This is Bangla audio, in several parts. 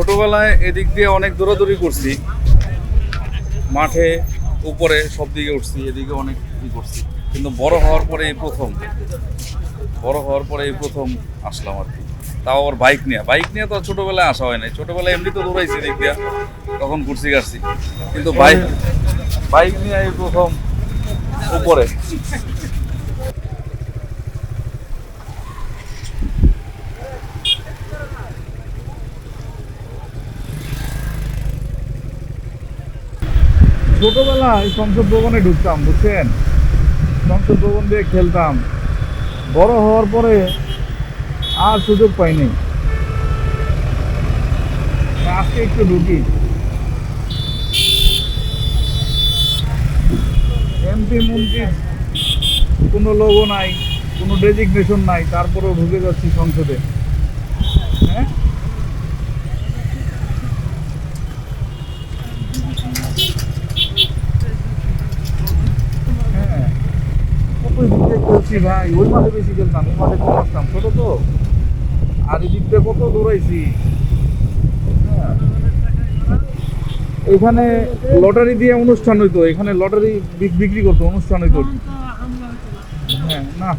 ছোটবেলায় এদিক দিয়ে অনেক দৌড়াদৌড়ি করছি। মাঠে, উপরে সব দিকে উঠছি, এদিকে অনেক ই করছি। কিন্তু বড় হওয়ার পরে এই প্রথম। বড় হওয়ার পরে এই প্রথম আসলাম আর কি। তাও আবার বাইক নিয়ে। বাইক নিয়ে তো ছোটবেলায় আসা হয় নাই। ছোটবেলায় এমনি তো দৌড়াইছি দিক দিয়া। তখন ঘুরছি গাছি কিন্তু বাইক বাইক নিয়ে এই প্রথম উপরে। ছোটবেলায় সংসদ ভবনে ঢুকতাম, বুঝছেন? সংসদ ভবন দিয়ে খেলতাম। বড় হওয়ার পরে আর সুযোগ পাইনি। আজকে একটু ঢুকি। এমপি মন্ত্রীর কোনো লোগো নাই, কোনো ডেজিগনেশন নাই, তারপরেও ঢুকে যাচ্ছি সংসদে। হ্যাঁ ওই দিক ভাই ওই মাঠে বেশি খেলতাম ওই মাঠে কম আসতাম ছোট তো। আর এদিক দিয়ে কত দৌড়াইছি। হ্যাঁ। এখানে লটারি দিয়ে অনুষ্ঠান হইতো এখানে লটারি বিক- বিক্রি করতো অনুষ্ঠান হইতো। হ্যাঁ না।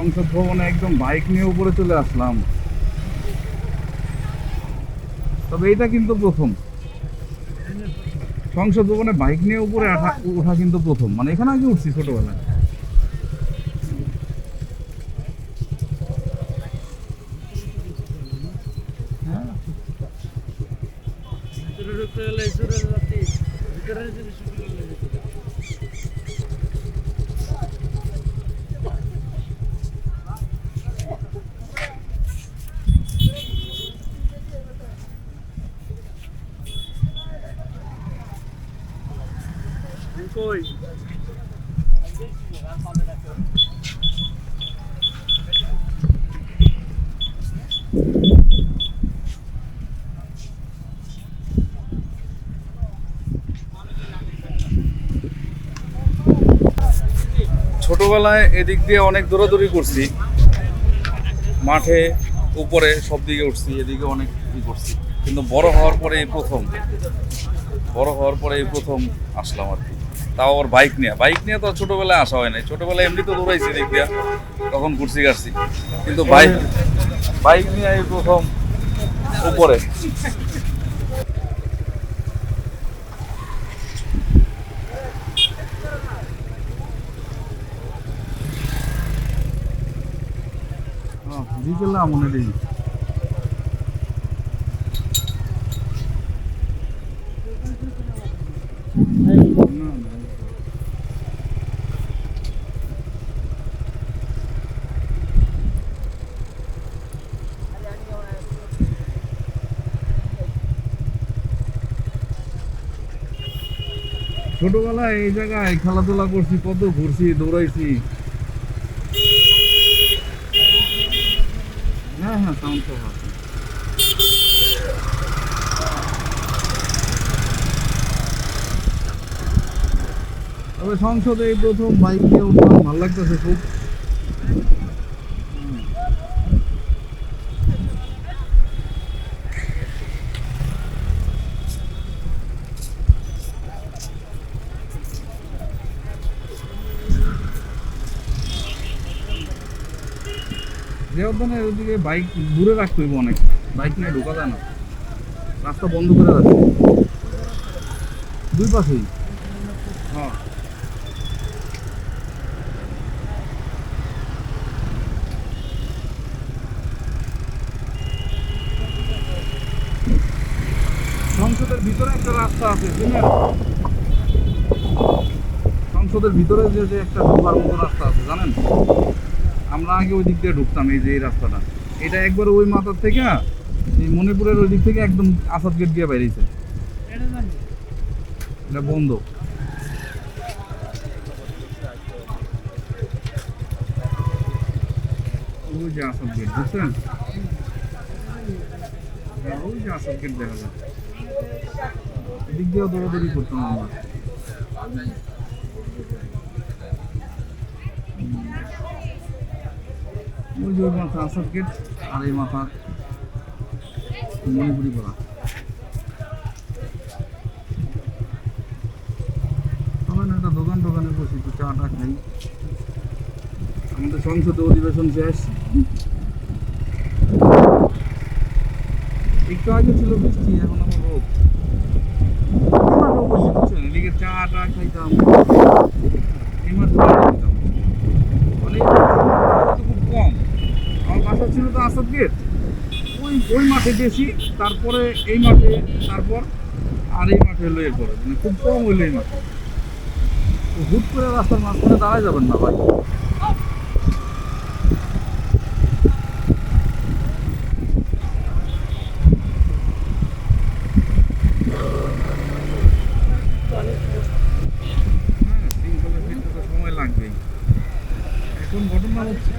সংসদ ভবনে একদম বাইক নিয়ে উপরে চলে আসলাম। তবে এটা কিন্তু প্রথম। সংসদ ভবনে বাইক নিয়ে উপরে ওঠা কিন্তু প্রথম। মানে এখানে আগে উঠছি ছোটবেলায়। ছোটবেলায় এদিক দিয়ে অনেক দৌড়াদৌড়ি করছি। মাঠে, উপরে সব দিকে উঠছি, এদিকে অনেক করছি। কিন্তু বড় হওয়ার পরে এই প্রথম। বড় হওয়ার পরে এই প্রথম আসলাম আর কি। তাও আবার বাইক নিয়ে। বাইক নিয়ে তো ছোটবেলায় আসা হয় নাই। ছোটবেলায় এমনি তো দৌড়াইছি দিক দিয়া তখন ঘুরছি গাছি কিন্তু বাইক বাইক নিয়ে এই প্রথম উপরে। বিকেলা মনে নেই। ছোটবেলায় এই জায়গায় খেলাধুলা করছি, কত ঘুরছি, দৌড়াইছি। হ্যাঁ হ্যাঁ সাউন্ড আছে তবে সংসদে এই প্রথম বাইক নিয়ে ভালো লাগতেছে খুব। যে উদ্যানের ওদিকে বাইক দূরে রাখতে হইব অনেক। বাইক নিয়ে ঢোকা যায় না। রাস্তা বন্ধ করে রাখছে দুই পাশেই? হ্যাঁ। সংসদের ভিতরে একটা রাস্তা আছে শুনেন সংসদের ভিতরে যে একটা ঢোকার মতো রাস্তা আছে, জানেন? আমরা আগে ওই দিক দিয়ে ঢুকতাম এই যে এই রাস্তাটা। এটা একবার ওই মাথার থেকে এই মণিপুরের ওই দিক থেকে একদম আসাদ গেট দিয়ে বেরিয়েছে। এটা বন্ধ। ওই যে গেট হ্যাঁ, ওই যে গেট দেখা যায় এদিক দিয়েও দৌড়াদৌড়ি করতাম আমরা। ওই যে ওই মাথা গেট আর এই মাথা। মণিপুরি করা তখন একটা দোকান দোকানে বসি চা টা খাই। আমাদের সংসদে অধিবেশন শেষ। একটু আগে ছিল বৃষ্টি, এখন আমার চা টা খাইতাম। এই মাঠে ওই মাঠে গেছি, তারপরে এই মাঠে, তারপর আর এই মাঠে হলো এরপরে। মানে খুব কম হইল এই মাঠে। হুট করে রাস্তার মাঝখানে দাঁড়ায় যাবেন না ভাই। হ্যাঁ, এখন ঘটনা হচ্ছে